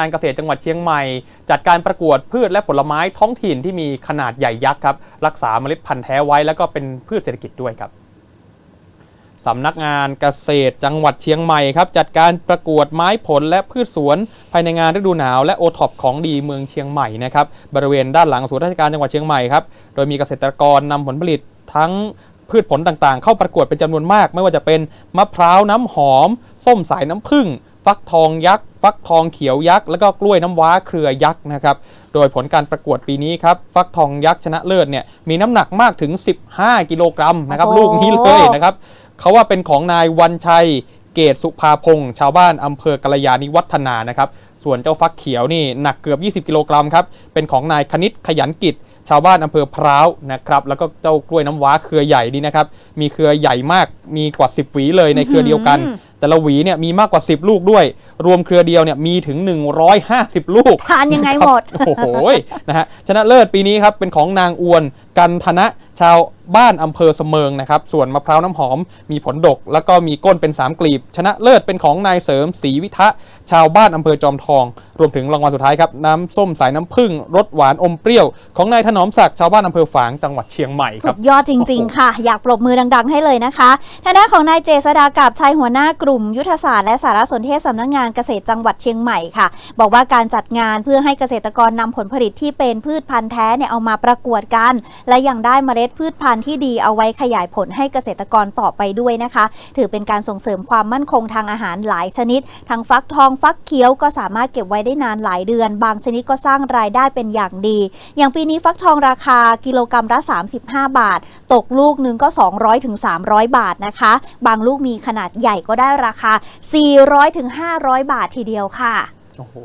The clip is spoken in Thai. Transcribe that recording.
งานเกษตรจังหวัดเชียงใหม่ จัดการประกวดพืชและผลไม้ท้องถิ่นที่มีขนาดใหญ่ยักษ์ครับรักษาเมล็ดพันธุ์แท้ไว้แล้วก็เป็นพืชเศรษฐกิจด้วยครับสำนักงานเกษตรจังหวัดเชียงใหม่ครับจัดการประกวดไม้ผลและพืชสวน ภายในงานฤดูหนาวและโอท็อปของดีเมืองเชียงใหม่นะครับบริเวณด้านหลังศูนย์ราชการจังหวัดเชียงใหม่ครับโดยมีเกษตรกรนำผลผลิตทั้งพืชผลต่างๆ เข้าประกวดเป็นจำนวนมาก ไม่ว่าจะเป็นมะพร้าวน้ำหอม ส้มสายน้ำผึ้ง ฟักทองยักษ์ ฟักทองเขียวยักษ์ แล้วก็กล้วยน้ำว้าเครือยักษ์นะครับ โดยผลการประกวดปีนี้ครับ ฟักทองยักษ์ชนะเลิศเนี่ย มีน้ำหนักมากถึง 15 กิโลกรัมนะครับโอ้โหลูกนี้เลยนะครับ เขาว่าเป็นของนายวันชัยเกตสุภาพงศ์ชาวบ้านอำเภอกาลยานิวัฒนานะครับ ส่วนเจ้าฟักเขียวนี่หนักเกือบ 20 กิโลกรัมครับ เป็นของนายคณิตขยันกิจ ชาวบ้านอำเภอพร้าวนะครับ แล้วก็เจ้ากล้วยน้ำว้าเครือใหญ่นี่นะครับ มีเครือใหญ่มาก มีกว่า 10หวีเลยในเครือเดียวกันอื้อหือ แต่ละหวีเนี่ยมีมากกว่า 10 ลูกด้วย รวมเครือเดียวเนี่ยมีถึง 150 ลูกทานยังไงหมด โอ้โหนะฮะชนะเลิศปีนี้ครับเป็นของนางอวนกันธนะชาวบ้านอำเภอเสมิงนะครับ ส่วนมะพร้าวน้ำหอมมีผลดก แล้วก็มีก้นเป็น 3 กลีบ ชนะเลิศเป็นของนายเสริมศรีวิทะ ชาวบ้านอำเภอจอมทอง รวมถึงรางวัลสุดท้ายครับ น้ำส้มสายน้ำผึ้งรสหวานอมเปรี้ยว ของนายถนอมศักดิ์ชาวบ้านอำเภอฝางจังหวัดเชียงใหม่คสุรับดยอดจริง ๆ ค่ะ อยากปรบมือดัง ๆ ให้เลยนะคะทางด้านของนายเจษดากาบชัยหัวหน้ากลุ่มุ่มยุทธศาสตร์และสารสนเทศสำนักงานเกษตรจังหวัดเชียงใหม่ค่ะ บอกว่าการจัดงานเพื่อให้เกษตรกรนำผลผลิตที่เป็นพืชพันธุ์แท้เนี่ยเอามาประกวดกัน และยังได้เมล็ดพืชพันธุ์ที่ดีเอาไว้ขยายผลให้เกษตรกรต่อไปด้วยนะคะ ถือเป็นการส่งเสริมความมั่นคงทางอาหารหลายชนิด ทั้งฟักทองฟักเขียวก็สามารถเก็บไว้ได้นานหลายเดือน บางชนิดก็สร้างรายได้เป็นอย่างดี อย่างปีนี้ฟักทองราคากิโลกรรัมละ 35 บาท ตกลูกหนึ่งก็ 200ถึง300 บาทนะคะ บางลูกมีขนาดใหญ่ก็ได้ราคา 400ถึง500 บาททีเดียวค่ะโอ้โห